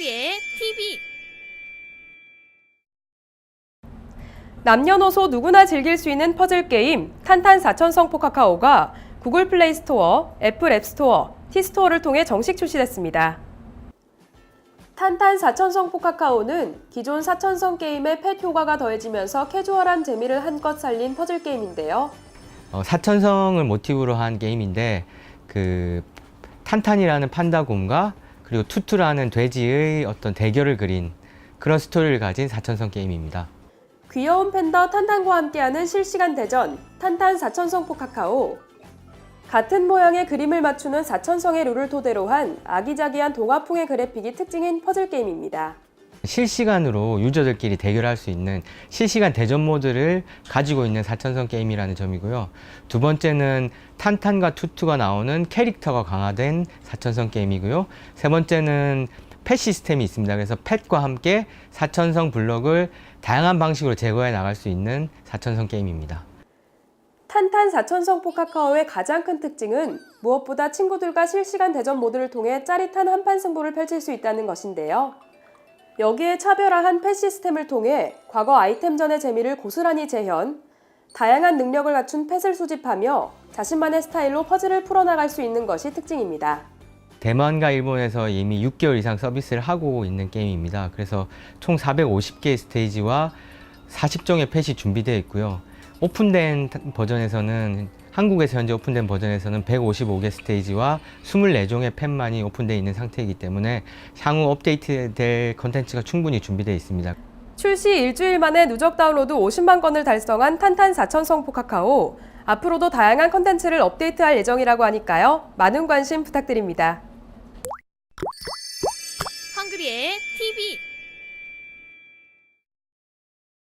헝그리의 TV 남녀노소 누구나 즐길 수 있는 퍼즐 게임 탄탄 4천성 포 카카오가 구글 플레이 스토어, 애플 앱 스토어, 티 스토어를 통해 정식 출시됐습니다. 탄탄 4천성 포 카카오는 기존 4천성 게임의 펫 효과가 더해지면서 캐주얼한 재미를 한껏 살린 퍼즐 게임인데요. 어, 사천성을 모티브로 한 게임인데 그 탄탄이라는 판다곰과 그리고 투투라는 돼지의 어떤 대결을 그린 그런 스토리를 가진 사천성 게임입니다. 귀여운 팬더 탄탄과 함께하는 실시간 대전 탄탄 4천성 포 카카오 같은 모양의 그림을 맞추는 4천성의 룰을 토대로 한 아기자기한 동화풍의 그래픽이 특징인 퍼즐 게임입니다. 실시간으로 유저들끼리 대결할 수 있는 실시간 대전 모드를 가지고 있는 사천성 게임이라는 점이고요. 두 번째는 탄탄과 투투가 나오는 캐릭터가 강화된 사천성 게임이고요. 세 번째는 펫 시스템이 있습니다. 그래서 펫과 함께 사천성 블록을 다양한 방식으로 제거해 나갈 수 있는 사천성 게임입니다. 탄탄 4천성 포카카오의 가장 큰 특징은 무엇보다 친구들과 실시간 대전 모드를 통해 짜릿한 한판 승부를 펼칠 수 있다는 것인데요. 여기에 차별화한 펫 시스템을 통해 과거 아이템전의 재미를 고스란히 재현, 다양한 능력을 갖춘 펫을 수집하며 자신만의 스타일로 퍼즐을 풀어나갈 수 있는 것이 특징입니다. 대만과 일본에서 이미 6개월 이상 서비스를 하고 있는 게임입니다. 그래서 총 450개의 스테이지와 40종의 펫이 준비되어 있고요. 오픈된 버전에서는 한국에서 현재 오픈된 버전에서는 155개 스테이지와 24종의 펫만이 오픈되어 있는 상태이기 때문에 향후 업데이트될 컨텐츠가 충분히 준비되어 있습니다. 출시 일주일 만에 누적 다운로드 50만 건을 달성한 탄탄 4천 성 포 카카오. 앞으로도 다양한 컨텐츠를 업데이트할 예정이라고 하니까요. 많은 관심 부탁드립니다. 헝그리의 TV